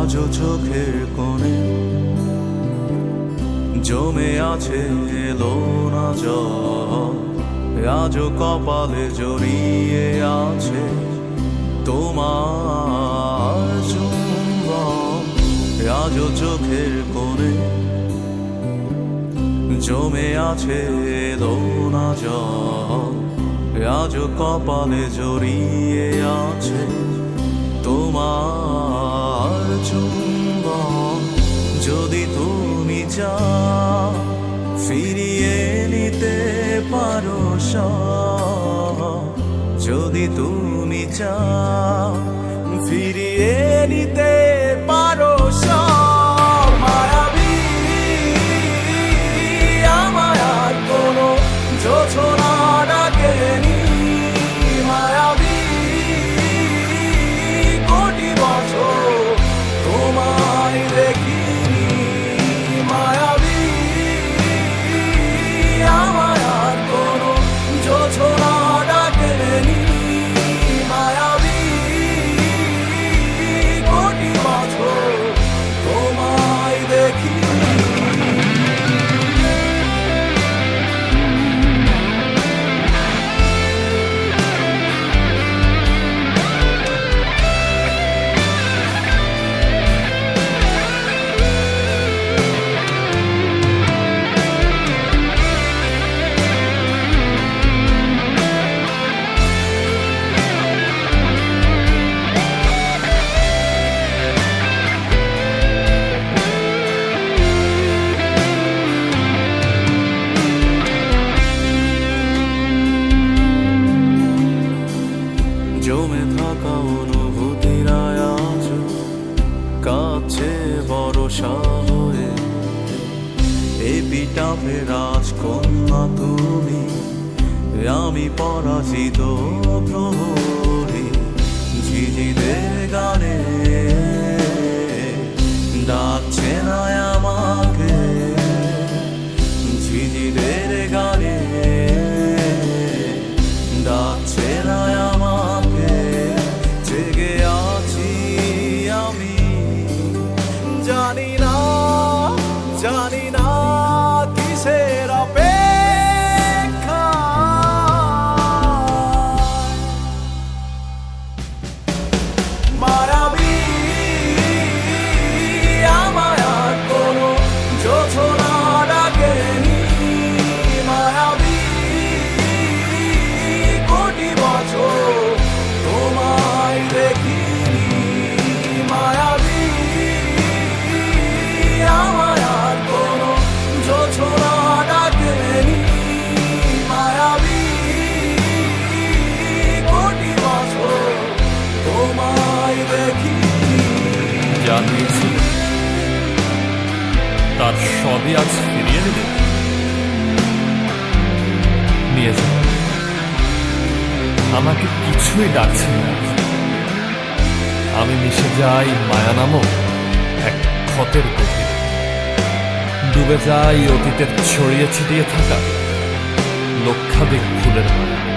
আজও চোখের কোণে জমে আছে এলো না জল। আজও কপালে জড়িয়ে আছে তোমার চুম্বন। আজও চোখের কোণে জমে আছে এলো না জল। আজও কপালে জড়িয়ে আছে তোমার চুম্বন যদি তুমি চা ফিরিয়ে নিতে পারো যদি তুমি চাও ফিরিয়ে নিতে থাকা অনুভূতিরা আজ কাছে ভরসা হয়ে এপিটাপে রাজকন্যা তুমি, আমি পরাজিত প্রহরী, ঝিঝিদের গানে ডাকছে না আমাকে, ঝিঝিদের গানে ডাকছে না তার সবই আজ ফিরিয়ে নেবে নিয়ে যাও আমাকে কিছুই ডাকছে না। আমি মিশে যাই মায়া নামক এক ক্ষতের গভীরে। ডুবে যাই অতীতের ছড়িয়ে ছিটিয়ে থাকা লক্ষাধিক ফুলের মায়া